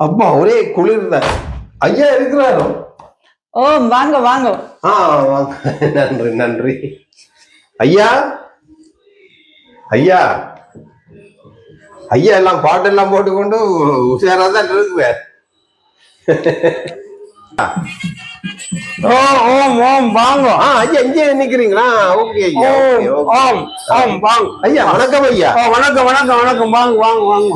அப்பா ஒரே குளிர் தான் ஐயா இருக்கிறாரோ? ஓ வாங்க வாங்க. ஆ வாங்க. நன்றி நன்றி. ஐயா? ஐயா? ஐயா எல்லாம் பாட்டெல்லாம் போட்டுக்கொண்டு உஷாரா தான் இருக்குவேன் ஓ ஓம் ஓம் வாங்க. ஆ ஐயா இங்கே நிக்கிறீங்களா? ஓகே ஐயா ஓம் okay, okay. ஓம் ஓம் வாங்க. ஐயா வணக்கம் ஐயா. வணக்கம் வணக்கம் வணக்கம். வாங்க வாங்க வாங்க.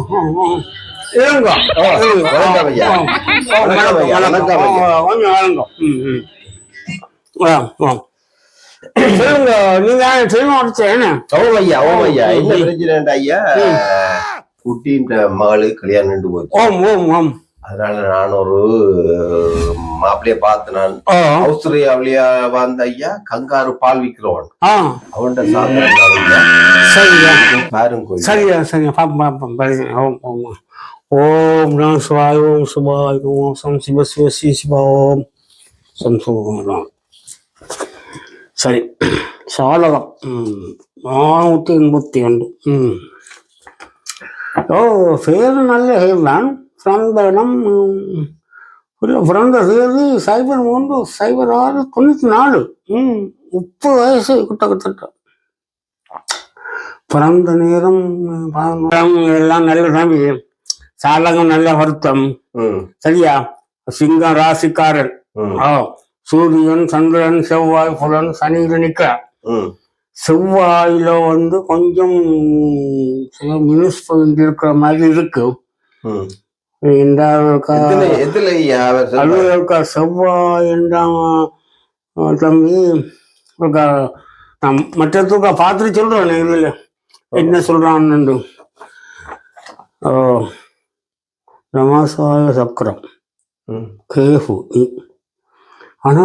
சொல்லுங்க நீங்க செல்வம் அடிச்சேன்னு ஓம் ஐயா ஓம் ஐயா. என்ன பிரச்சனை ஐயா? குட்டின்ற மகளு கல்யாணம் நின்று போச்சு. ஓம் ஓம் ஓம். அதனால நான் ஒரு மாப்பிள்ளைய பார்த்து நான் ஓ ஆஸ்திரேலியா வந்த ஐயா கங்காரு பால் விக்கிறவன். ஆ. அவன்கிட்ட சாப்பிட சரியா பாருங்க சரியா சரியா பாருங்க. ஓம் நான் சிவாய் ஓம் சிவாய ஓம் சம் சிவ சிவ ஸ்ரீ சிவா ஓம். சம் சிவம் சரி சாதகம் ம் நானூற்றி எண்பத்தி ரெண்டு. ம். ஓ பேர் நல்ல பேர் தான் பிறந்த இடம் இல்லை பிறந்த தேதி சைபர் மூன்று சைபர் ஆறு தொண்ணூற்றி நாலு. ம் முப்பது வயசு கிட்டத்தட்ட. பிறந்த நேரம் எல்லாம் நல்ல தம்பி சாலகம் நல்ல வருத்தம். சரியா? சிங்கம் ராசிக்காரன் சூரியன் சந்திரன் செவ்வாய் புலன் சனியில நிற்கிறார் ம். செவ்வாயில வந்து கொஞ்சம் மினிஸ் இருக்கிற மாதிரி இருக்கு. இந்த? அலுவலக செவ்வாய் தம்பி நான் மற்றதுக்கு பார்த்துட்டு சொல்றேன் இதில் என்ன சொல்றான்னு. ஓ ரமாசாய சக்கரம். கேஃபு ஆனா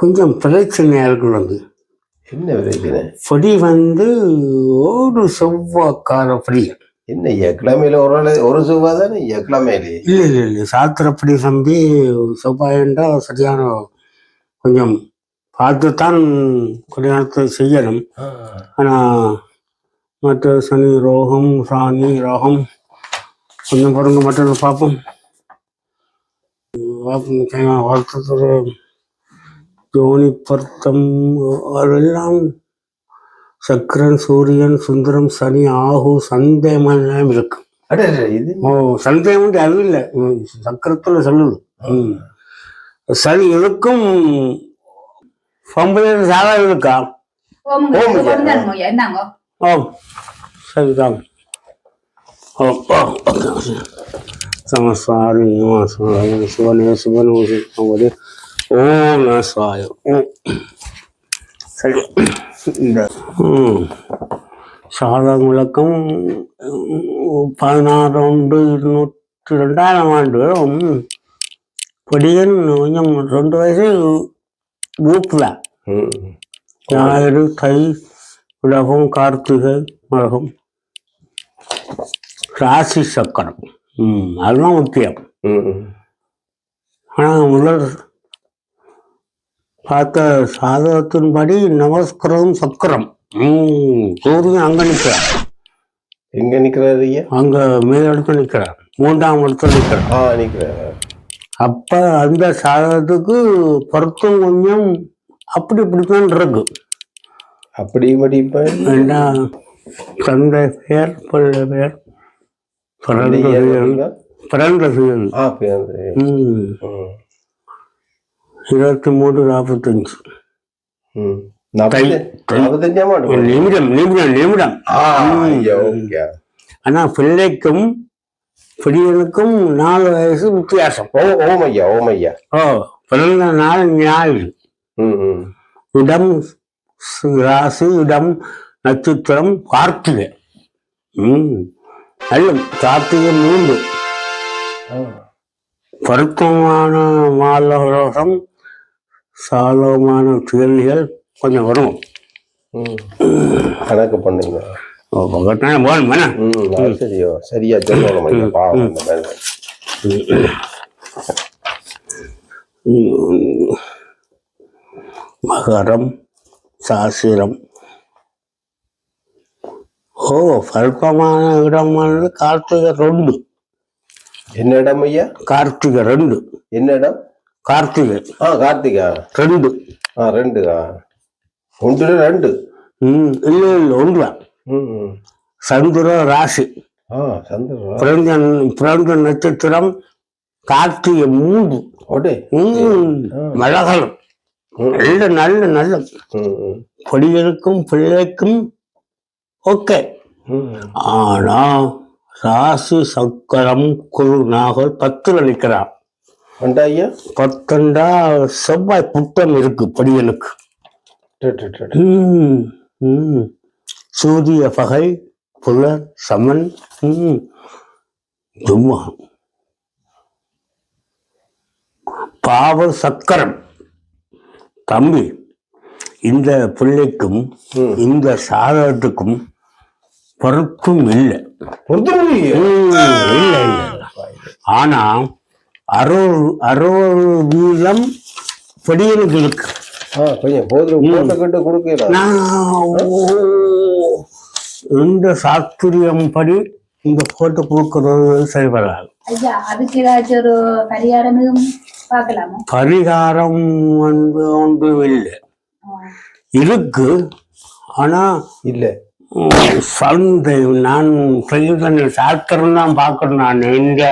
கொஞ்சம் பிரச்சனையா இருக்கு வந்து. என்ன பிரச்சனை? பொடி வந்து ஒரு செவ்வாய்க்கார பொடி. என்ன ஐயா கிழமையில ஒரு நாள் ஒரு சுவா தானே ஐயா கிழமையிலே இல்லை இல்லை இல்லை. சாத்திரப்படி தம்பி செவ்வாயண்டா சரியான கொஞ்சம் பார்த்து தான் கல்யாணத்தை செய்யணும். ஆனால் மற்ற சனி ரோகம் சாணி ரோகம் கொஞ்சம் பாருங்க மற்றது பார்ப்போம். பார்ப்போம். வருத்தத்தோட ஜோனி பொருத்தம். அதெல்லாம் சக்கரன் சூரியன் சுந்தரம் சனி ஆகு சந்தேகம் இருக்கு. அட அட, இது ஓ சந்தேகம் அது இல்லை. சக்கரத்துல சொல்லுது. ம். சரி இதுக்கும் பொம்பளை சாதா இருக்கா? தான் என்னங்க ஓ நமஸ்காரி சிவனே சிவனே சிவனே ஓம் நமஸ்காய ஓம் சரி. இந்த ம் சாதகம் விளக்கம் ம், பதினாறு ஒன்று இருநூற்றி ரெண்டாயிரம் ஆண்டு ம், பொடியன் கொஞ்சம் ரெண்டு வயசு குரூப் தான் ம். ஞாயிறு தை உலகம் கார்த்திகை உலகம் ராசி சக்கரம். ம் அதுதான் முக்கியம். ஆனால் முதல் பார்த்த சாதகத்தின்படி நமஸ்கரம் சக்கரம். சூரியன் அங்கே நிற்கிறார். எங்க நிக்கிறாரு ஐயா? அங்கே மேலிடத்துல நிற்கிறார். மூன்றாம் இடத்துல நிற்கிறார். ஆ நிக்கிறாரு. அப்போ அந்த சாதகத்துக்கு பொருத்தம் கொஞ்சம் அப்படி இப்படித்தான் இருக்கு. அப்படி இப்படி இப்ப ஏன்னா தந்தை பெயர் பிள்ளை பெயர் பிறந்த. பிறந்த. இருபத்தி மூணு நாற்பத்தஞ்சு. நிமிடம் நிமிடம் நிமிடம். ஆனா பிள்ளைக்கும் பிடியனுக்கும் நாலு வயசு வித்தியாசம். ஓ ஓம் ஐயா ஓம் ஐயா. ஓ பிறந்த நாள் ஞாயிறு. இடம் ராசி இடம் நட்சத்திரம் கார்த்திகை ம். நல்ல கார்த்திகை மூன்று. பொருத்தமான மாலோகம் சாலமான கேள்விகள் கொஞ்சம் வரும். கணக்கு பண்ணுங்க சரியோ சரியா சொல்லணும் பாவம். மகரம் சாசிரம் ஓ பருப்பமான இடம் கார்த்திகை ரெண்டு. என்ன இடம் ஐயா? கார்த்திகை ரெண்டு. என்ன இடம்? கார்த்திகை. ஆ கார்த்திகா. ரெண்டு. ஆ ரெண்டு ஆ. ஒன்று ரெண்டு. ம் இல்லை இல்லை ஒன்றுதான் ம். சந்திர ராசி. ஆ சந்திரா பிறந்த பிறந்த நட்சத்திரம் கார்த்திகை மூன்று. ஓடே. ம் நல்ல நல்ல நல்ல. பொடிகளுக்கும் பிள்ளைக்கும் ஓகே. ஆனா ராசி சக்கரம் குரு நாகல் பத்துல நிற்கிறான் பத்தண்டா செவ்வாய் புத்தம் இருக்கு படியனுக்கு. சூரிய பகை புலர் சமன் ம். சும்மா பாவ சக்கரம் தம்பி இந்த பிள்ளைக்கும். இந்த சாதகத்துக்கும் பொருத்தம் இல்லை. இல்லை ஆனா அறுபது அறுபது வீதம் படியனுக்கு இருக்கு இந்த சாஸ்திரியம் படி இந்த போட்டு கொடுக்கறது சரி வராது ஐயா அதுக்கு ஏதாச்சும் ஒரு பரிகாரம் எதுவும் பார்க்கலாமா? பரிகாரம் வந்து ஒன்றும் இல்லை. இருக்கு ஆனா இல்ல. ம், சந்தை நான் செய்த சாஸ்திரம் தான் பார்க்கணும் நான் இந்த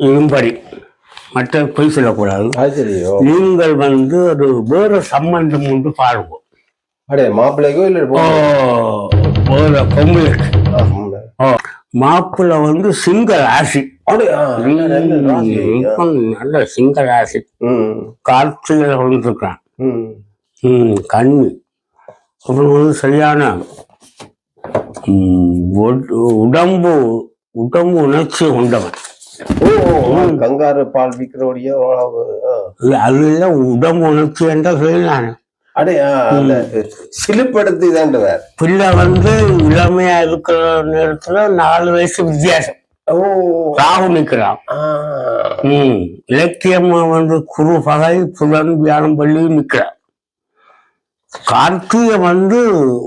இதுபடி மற்ற பொய் சொல்லக்கூடாது. நீங்கள் வந்து ஒரு வேற சம்பந்தம் உண்டு பாருங்க. அடே மாப்பிள்ளைக்கோ இல்ல பொம்பளைக்கு மாப்பிள்ளை வந்து சிங்க ராசி. நல்ல, சிங்க ராசி. கார்த்திகை வந்துருக்கான் கண்ணு. அப்புறம் வந்து சரியான உடம்பு உடம்பு உணர்ச்சி ஆ, கங்காரு பால் விற்கிறோடைய இல்ல, அது இல்ல உடம்பு உணர்ச்சி என்ற சொல்லலாம் அடே ஆ, அந்த சிலுப்படுத்தி தாண்டவர். பிள்ளை வந்து இளமையா இருக்கிற நேரத்துல நாலு வயசு வித்தியாசம். ஓ. ராகு ம் இலக்கியமா வந்து குரு பகை புலன் வியானம் பள்ளி நிக்கிறான் கார்த்திகை வந்து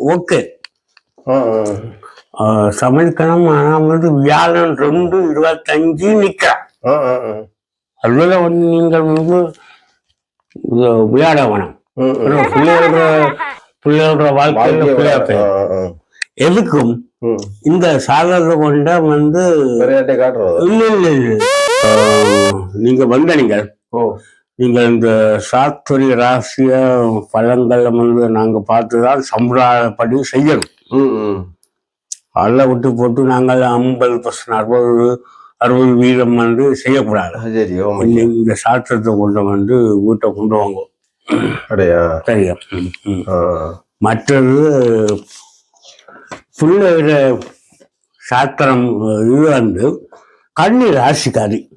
ஓகே. சமைக்கணும் ஆனா வந்து வியாழன் ரெண்டு இருபத்தஞ்சு ஆ. அதுல வந்து நீங்கள் வந்து இது விளையாடவனம் ம், ம். பிள்ளையோட பிள்ளையோட வாழ்க்கையில ஆ. எதுக்கும். இந்த சாதனை கொண்ட வந்து விளையாட்டை இல்ல இல்ல நீங்க வந்த நீங்கள் ஓ. நீங்கள் இந்த சாத்துரி ராசிய பழங்களை வந்து நாங்க பார்த்துதான் சம்பிரதாயப்படி செய்யணும். அதில் விட்டு போட்டு நாங்கள் ஐம்பது பர்சன்ட் அறுபது அறுபது வீதம் வந்து செய்யக்கூடாது. இந்த- சாஸ்திரத்தை கொண்டு வந்து வீட்டை கொண்டு வாங்க. அடையா சரியா? மற்றது பிள்ளைகிற சாஸ்திரம் இது வந்து கன்னி ராசிக்காரி.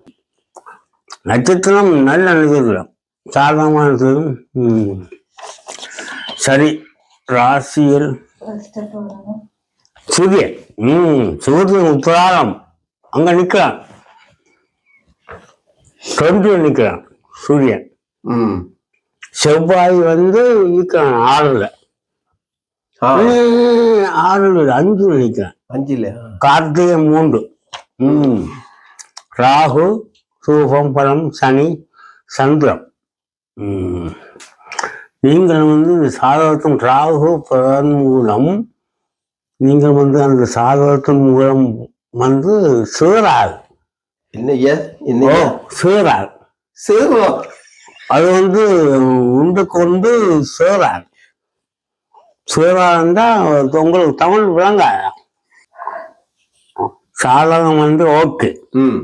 நட்சத்திரம் நல்ல நட்சத்திரம் சாதகமானது ம். சரி ராசியில் சூரியன் ம் சூரியன் உத்தராடம் அங்க நிக்கிறான். தொன்று நிக்கிறான் சூரியன். ம். செவ்வாய் வந்து நிக்கிறான் ஆறுல. ஆறுல அஞ்சுல நிக்கிறான். அஞ்சுல. கார்த்திகை மூன்று ம். ராகு சூபம் பலம் சனி சந்திரம். நீங்கள் வந்து இந்த சாதகத்தின் ராகு மூலம் நீங்கள் வந்து அந்த சாதகத்தின் மூலம் வந்து சேராது என்னய்யா? ஓ என்னய்யா சேராது சேருவா? அது வந்து உண்டுக்கு வந்து சேராது சேராதுன்னா உங்களுக்கு தமிழ் விளங்காத? சாதகம் வந்து ஓகே. ம்.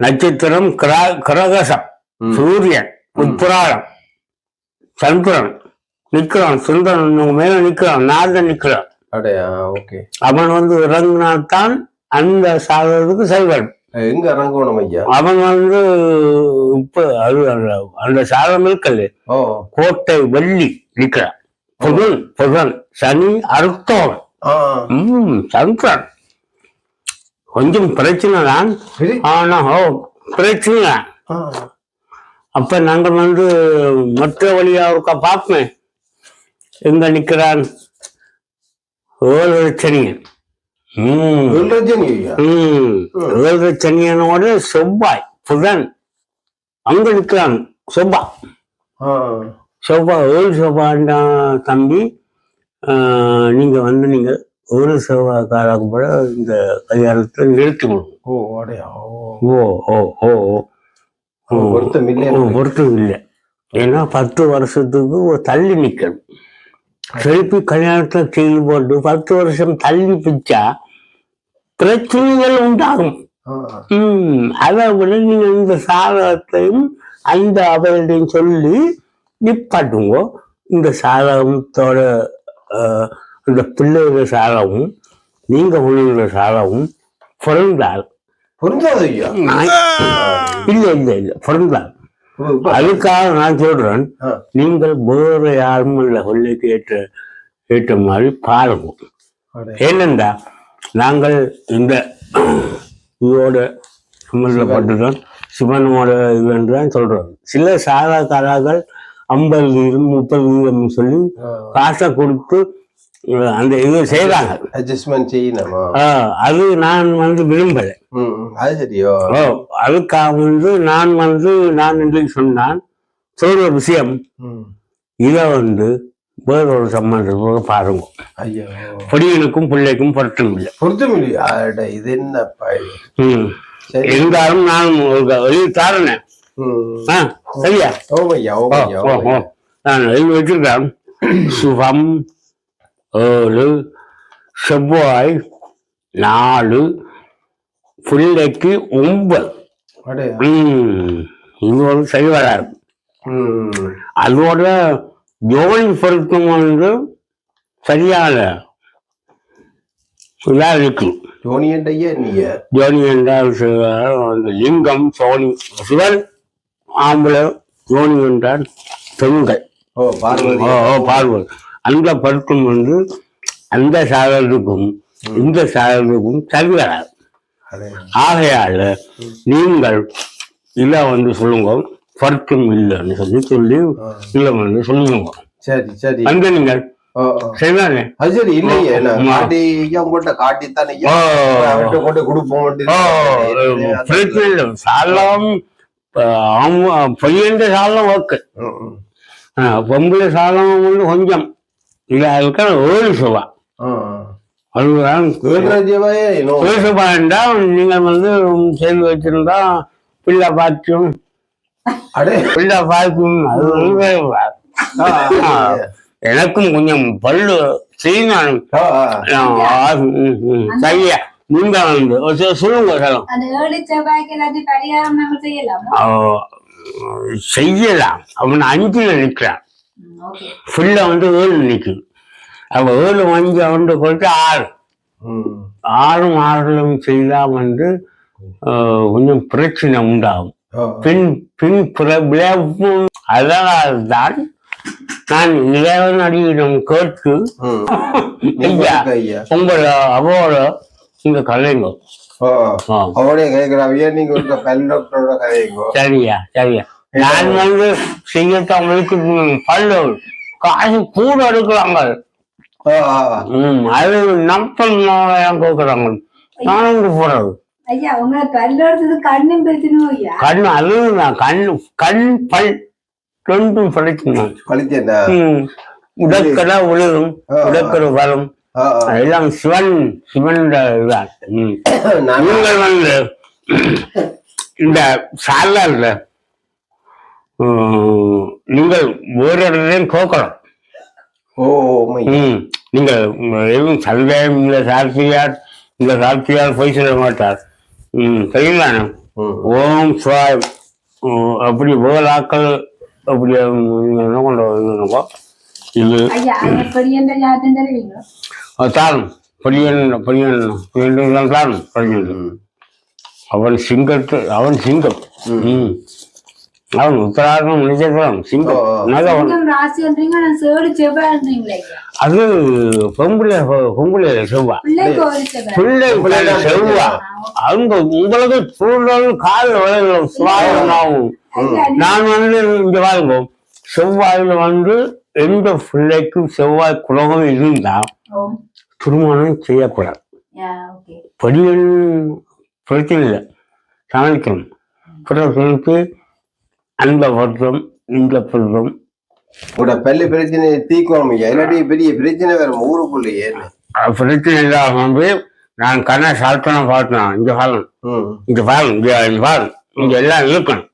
நட்சத்திரம் கிரா- கிரகசம். சூரியன் உத்ராடம் சந்திரன் நிக்கிறான் சுந்தரன் மேல நிக்கிறான் நாதன் நிக்கிறான் அவன் வந்து இறங்கினால்தான் அந்த சாதகத்துக்கு செய்வான் எங்க இறங்கணும் ஐயா? அவன் வந்து இப்ப அது அந்த- அந்த சாதம் இருக்கல்ல. கோட்டை வெள்ளி நிக்கிறான் புதன் புதன் சனி ம் சந்திரன். கொஞ்சம் பிரச்சனை தான். சரி. ஆனா ஓ பிரச்சனை. அப்ப நாங்கள் வந்து மற்ற வழியா இருக்க பார்ப்பேன் எங்க நிக்கிறான்? ஏழு சனியன் ஏழரை சனியனோட செவ்வாய் புதன். அங்க நிற்கிறான் செவ்வாய். ஆ. செவ்வாய் ஏழு செவ்வாய்டா தம்பி நீங்க வந்து நீங்க ஒரு செவ்வாய் காலம் கூட இந்த கல்யாணத்தை நிறுத்திக்கணும் ஓ ஓ. ஓ ஓ பொருத்தம் இல்லை பொருத்தம் இல்லை ஏன்னா பத்து வருஷத்துக்கு ஒரு தள்ளி நிக்கணும். திருப்பி கல்யாணத்தை செய்து போட்டு பத்து வருஷம் தள்ளி பிச்சா பிரச்சனைகள் உண்டாகும். அதை விட நீங்க இந்த சாதகத்தையும் அந்த அவர்களையும் சொல்லி நிப்பாட்டுங்க. இந்த சாதகத்தோட இந்த பிள்ளைகள சாதகமும் நீங்க உள்ள சாதகமும் பிறந்தால் இல்ல இல்ல இல்ல பிறந்தால் அதுக்காக நான் சொல்றேன். நீங்கள் வேறு யாரும் இல்லை கொள்ளைக்கு ஏற்ற ஏற்ற மாதிரி பாருங்க. ஏனென்றா நாங்கள் இந்த இதோட சம்பந்தப்பட்டுதான் சிவனோட இதுன்னு தான் சொல்றோம் சில சாதாக்காரர்கள் ஐம்பது வீதம் முப்பது வீதம் சொல்லி. காசை கொடுத்து அந்த இது செய்றாங்க அட்ஜஸ்ட்மெண்ட் செய்யணுமா? அது நான் வந்து விரும்பலை. அது சரியோ? அதுக்காக வந்து நான் வந்து நான் என்று சொன்னான் சொல்ற விஷயம். ம். இதை வந்து வேறொரு சம்பந்தத்தோட பாருங்க. ஐயோ. பொடியனுக்கும் பிள்ளைக்கும் பொருத்தம் இல்லை. பொருத்தம் இல்லையா? இது. சரி. இருந்தாலும் நான் ம். ஆ சரியா? ஓ ஓமையா ஓ. நான் எழுதி வச்சிருக்கேன் சுகம் ஏழு செவ்வாய் நாலு பிள்ளைக்கு ஒன்பது இது ஒரு சரி வராது. ம். அதோட ஜோன் பொருத்தம் வந்து சரியான இதா இருக்கு. ஜோனியன் ஐயா நீங்க ஜோனி என்றால் லிங்கம் சோனி சிவன் ஆம்பளை ஜோனி என்றால் பெண்கள். ஓ பார்வதி. ஓ ஓ, பார்வதி. அந்த பொருத்தம் வந்து அந்த சாதத்துக்கும் இந்த சாதத்துக்கும் சரி வராது. ஆகையால நீங்கள் இதை வந்து சொல்லுங்க பொருத்தம் இல்லைன்னு சொல்லி சொல்லி இல்லை வந்து சொல்லுங்க. சரி சரி. வந்து நீங்கள். சரிதானே? அது சரி இல்லையே. காட்டி உங்கள்கிட்ட காட்டித்தானே கொண்டு கொடுப்போம் பிரச்சனை இல்லை. சாலம் பையன் சாலம் ஓகே. பொம்பளை சாலம் வந்து கொஞ்சம். இல்லை அதுக்கு ஏழு சுபா அதுதான். ஏழு சுபா என்றால் நீங்கள் வந்து செய்து வச்சிருந்தா பிள்ளை அடே பிள்ளை பாக்கியம் அது வந்து எனக்கும் கொஞ்சம் பல்லு செய்யணும். சரியா நீங்க வந்து சொல்லுங்க செய்யலாம் செய்யலாம் அவன் அஞ்சுல நிற்கிறான் ஓகே. புள்ள வந்து ஏழு நிற்குது அவ ஏழு அஞ்சு அவன் கொடுத்து ஆறு. ஆறும் ஆறுலும் செய்தா வந்து கொஞ்சம் பிரச்சனை உண்டாகும். பின் பின் விளைவு அதனால் தான் நான் இறைவன் அடியிடம் கேட்டு. ஐயா உங்களோட கலைங்க கேட்கிறாவியா நீங்க பல் டாக்டரோட கதைங்கோ சரியா சரியா. நான் வந்து செய்யத்தவங்களுக்கு பல்லு. காசு கூட எடுக்கிறாங்க ஆ, ஆ. ம் அது உங்களை பல்லோடது கண்ணும் பிரச்சனை ஐயா கண் அதுதான் கண் கண் பல் ரெண்டும் ம் உடற்கடை உலகம் ஆ. உடற்கடை வரும். எல்லாம் சிவன் சிவன் நீங்கள் வந்து இந்த சாலர்ல நீங்கள் வேறு இடத்துலையும் கேட்கணும் ஓ. ம் நீங்கள் எதுவும் சந்தேகம் இந்த சார்த்தியார் இந்த சார்த்தியார் போய் சொல்ல மாட்டார். ம். ஓம் சுவாய் அப்படி வேலாக்கள் அப்படி என்ன கொண்டு வரணுங்கோ இது தாரும். பொடியன் பொடியன் பொடியன் தாரும். பொடியன். அவன் சிங்கத்து அவன் சிங்கம். ம். ராசின்றீங்க நான் சேடு செவ்வாய்ன்றீங்களே ஐயா அது பொம்பளை பொம்பளை செவ்வா. பிள்ளை பிள்ளை செவ்வா. அவங்க உங்களுக்கு சூழல் கால் ஐயா நான் வந்து இங்க பாருங்க செவ்வாயில வந்து எந்த பிள்ளைக்கும் செவ்வாய் குலகம் இருந்தா திருமணம் செய்யக்கூடாது. Yeah okay. படிகள் பிரச்சனை இல்லை. சமைக்கணும் பிறகு அந்த வருடம் இந்த வருடம் உட பல்லு பிரச்சனை தீக்கணும் ஐயா. இல்லாட்டி பெரிய பிரச்சனை வரும் ஊருக்குள்ளேயே பிரச்சனை இல்லாம வந்து நான் கண்ணை சாத்தனம் பார்த்தேன் இந்த காலம் ம். இந்த பாலம் இங்க பாலம் இங்க எல்லாம் இருக்கணும்.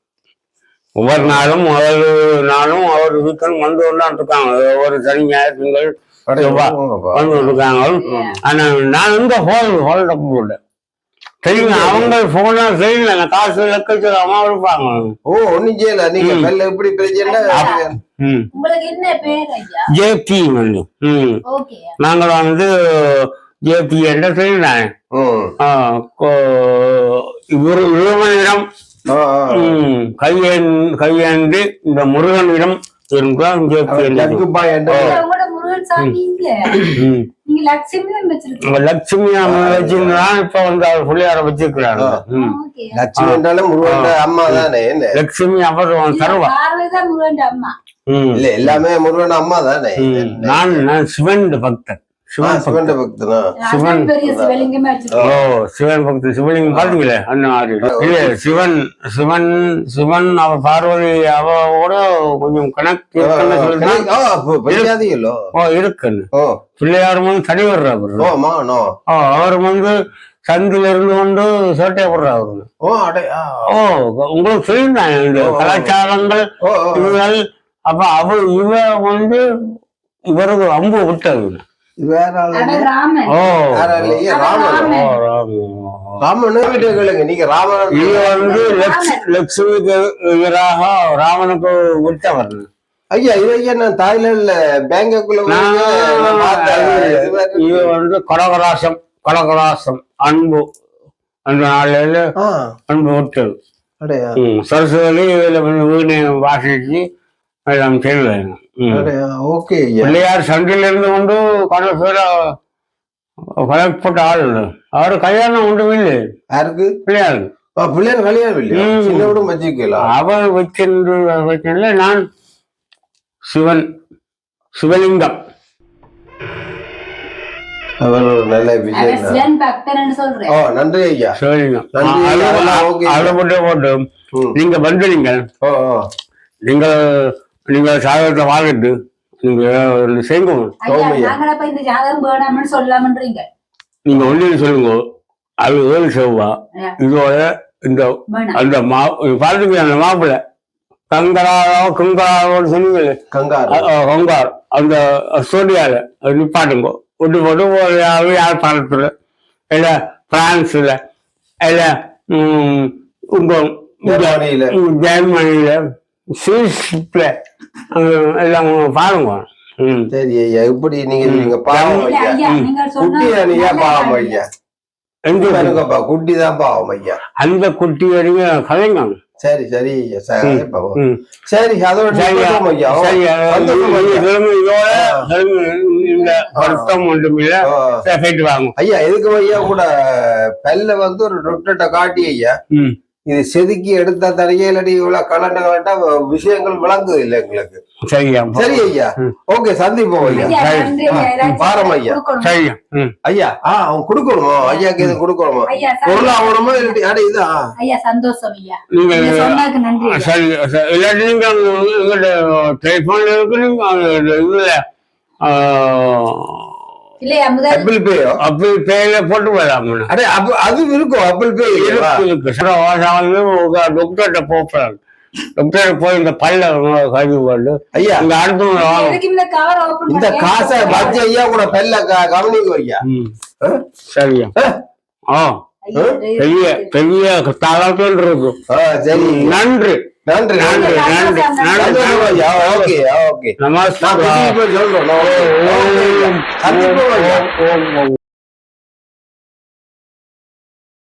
ஒவ்வொரு நாளும் ஒவ்வொரு நாளும் ஒவ்வொரு வீக்கனும் வந்து கொண்டாந்து இருக்காங்க ஒவ்வொரு சனி ஞாயிறு திங்கள். வந்து இருக்காங்க ஆனா நான் இந்த போன் ஹோல்ட் போடல. தெரியுங்க அவங்க போனா தெரியல நான் காசு லட்சத்தில் அம்மா இருப்பாங்க ஓ ஒண்ணும் செய்யல. நீங்க எப்படி பிரச்சனை ம். உங்களுக்கு என்ன பேர் ஐயா? ஜேபி வந்து ம். ஓகே நாங்கள் வந்து ஜேபி என்ற ம் இவர் இளவனிடம் ஆ, ஆ. ம், கையேந் கையேந்து இந்த முருகனிடம் இருந்தால் ஜேபி என்ற லட்சுமி தான் வச்சிருக்கீங்க. உங்க லட்சுமி அம்மா வச்சிருந்தான் இப்ப வந்து அவர் பிள்ளையார வச்சிருக்கிறாங்க லட்சுமி என்றாலும் முருகன் அம்மா தானே என்ன? லட்சுமி அப்புறம் தருவா. இல்ல எல்லாமே முருகன் அம்மா தானே. நான் நான் சிவன் பக்தன். சிவன் பக்தன் சிவன் பக்தனா? சிவன். ஓ சிவன் பக்தன் சிவலிங்கம் அந்த மாதிரி இல்ல சிவன் சிவன் சிவன் அவ பார்வதி அவவோட கொஞ்சம் கணக்கு இருக்குன்னு ஓ இருக்குன்னு. ஓ. பிள்ளையார் வந்து தனி வர்றாரு அவர்? வந்து சந்தில இருந்து கொண்டு சோட்டையை போடுறாரு ஓ அடே ஆ, ஓ உங்களுக்கு சொல்லியிருந்தாங்க இந்த. கலாச்சாரங்கள் இவர்கள் அப்ப அவ இவ வந்து இவருக்கு அம்பு விட்டது வேற ஆளு ஓ. வேற இல்லையே ராமன். ராமன். வீட்டு கேளுங்க. நீங்க ராமன் இது வந்து லட்ச- லட்சுமிக்கு எதிராக ராவனுக்கு விட்டவர் ஐயா இது ஐயா நான் தாய்லாந்துல பேங்க்குள்ள நான் இது வந்து கடகராசம் கடகராசம் அன்பு. அந்த நாளில அன்பு விட்டது சரஸ்வதி இதுல வீணை வாசிச்சு எல்லாம் செய்வேன் ம். அடையா ஓகே பிள்ளையார் சண்டில இருந்து கொண்டு கடல் பேர கலப்பட்ட ஆள் அவர் கல்யாணம் ஒன்றும் இல்லை. யாருக்கு? பிள்ளையார். ஆ, பிள்ளையார் கல்யாணம் இல்லையா? ம். சின்ன விட வச்சுக்கலாம் அவர் வைக்கின்ற வைக்கல நான் சிவன் சிவலிங்கம். அவர் நல்ல சொல்றேன். ஓ நன்றி ஐயா. சிவலிங்கம். போட்டு. நீங்க வந்துடுங்க நீங்கள் நீங்க சாகரத்தை வாழ்ந்துட்டு நீங்க செய்யுங்க. ஜாதகம் வேணாம்னு சொல்லலாம்ன்றீங்க நீங்க ஒன்று சொல்லுங்க. அது ஏழு செவ்வா. இதோட இந்த அந்த மா பார்த்துக்கு அந்த மாப்பிள்ளை கங்கராரோ குங்கராரோன்னு சொன்னீங்களே கங்காரு. அந்த ஸ்டோடியால அது நிப்பாட்டுங்க. விட்டு போட்டு ஒரு யார் யாழ்ப்பாணத்துல இல்ல பிரான்ஸ்ல. இல்ல உங்க ஜெர்மனியில. அஹ், எல்லாம் பாருங்க. சரி ஐயா இப்படி நீங்க நீங்க பாவம் இல்ல ஐயா ஐயா குட்டி நல்ல பாவம். ஐயா. எங்க பாருங்கப்பா குட்டி தான் பாவம் ஐயா. அந்த குட்டி வரைக்கும் கலைங்க சரி சரி ஐயா சரி சரி அதோட ஐயா ஐயா. இந்த வருத்தம் ஒன்றுமில்ல ஓ, போயிட்டு வாங்க. ஐயா எதுக்கு ஐயா கூட பல்ல வந்து ஒரு டாக்டர்கிட்ட காட்டி ஐயா? இது செதுக்கி எடுத்த தடையே இல்லாட்டி இவ்வளவு கலண்ட கலண்டா விஷயங்கள் விளங்குது இல்ல எங்களுக்கு சரியா சரி ஐயா. ஓகே சந்திப்போம் ஐயா. சரி. பாரம் ஐயா. ம். ஐயா. ஆ அவன் கொடுக்கணுமோ? ஐயாக்கு இது கொடுக்கணுமா? ஐயா பொருள் சரி. ஆகணுமா இல்லாட்டி அட இதா ஐயா சந்தோஷம் ஐயா. நீங்க. சரி சரி. இல்லாட்டி நீங்க எங்கள்ட்ட டெலிஃபோன்ல இருக்கு நீங்க ஆப்பிள் பேயோ அப்படி பேர்ல போட்டு போயிடலாம் அடே அப்ப அது இருக்கும் ஆப்பிள் பே இருக்கு டாக்டர்கிட்ட போறாங்க டாக்டர் போய் இந்த பல்ல கழுவி ஐயா. இங்க அடுத்து இந்த காசை வச்சு ஐயா கூட பெல்ல க- கவனிக்கும் ஐயா? சரியா ஆ? ஆ? பெரிய பெரிய தளத்தில் இருக்கும் சரி. நன்றி. நன்றி நன்றி நன்றி நன்றி நன்றி சந்தோஷம் ஐயா ஓகே ஓகே நான் நமஸ்காரம் திருப்பி போய் சொல்றேன் நான் ஓகே ஐயா. ஓம் சந்திப்போம் ஐயா ஓம் ஓம்